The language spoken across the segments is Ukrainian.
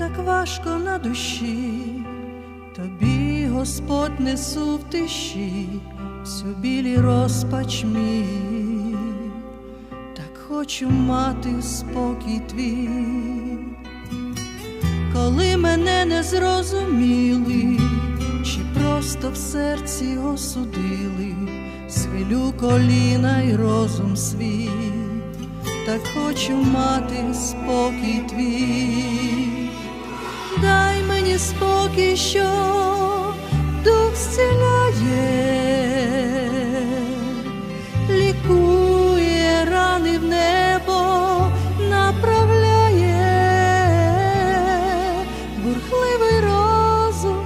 так важко на душі, тобі Господь несу в тиші, всю білі розпач мій, так хочу мати спокій твій, коли мене не зрозуміли, чи просто в серці осудили, свилю коліна й розум свій. Так хочу мати спокій твій, спокій, що дух зціляє, лікує рани в небо, направляє, бурхливий розум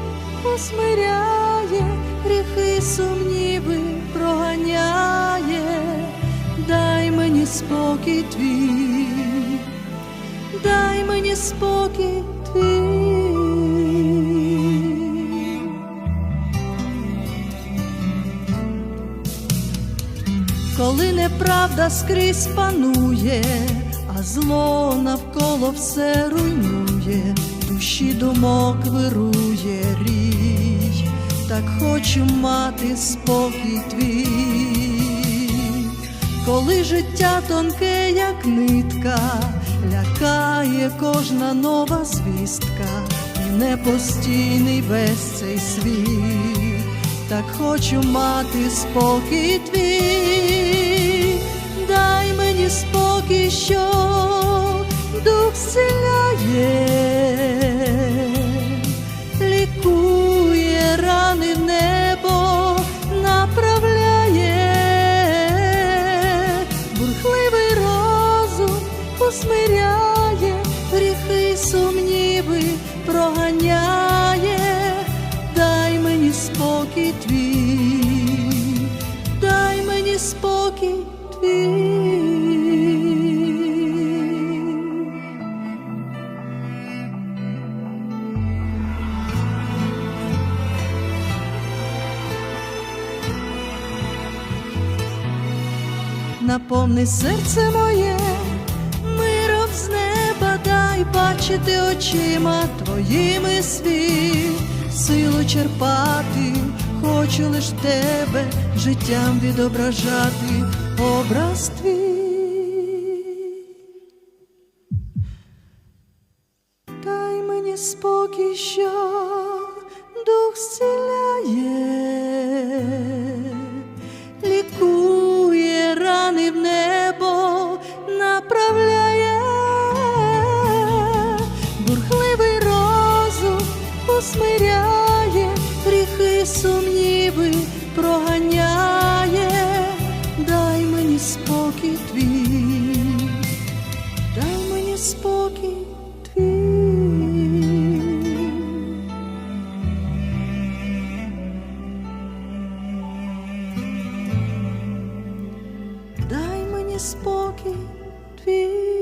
усмиряє, гріхи сумніви проганяє дай мені спокій твій, дай мені спокій твій. Коли неправда скрізь панує, а зло навколо все руйнує, душі думок вирує рій, так хочу мати спокій твій. Коли життя тонке, як нитка, лякає кожна нова звістка, і непостійний весь цей світ, так хочу мати спокій твій, мені спокій, що дух зціляє, лікує рани небо, направляє бурхливий розум усмиряє, гріхи сумніви проганяє, дай мені спокій твій, дай мені спокій твій. Наповни серце моє, миром з неба дай бачити очима твоїми світ, силу черпати, хочу лиш тебе життям відображати образ твій. Дай мені спокій, що дух зціляє spoken to.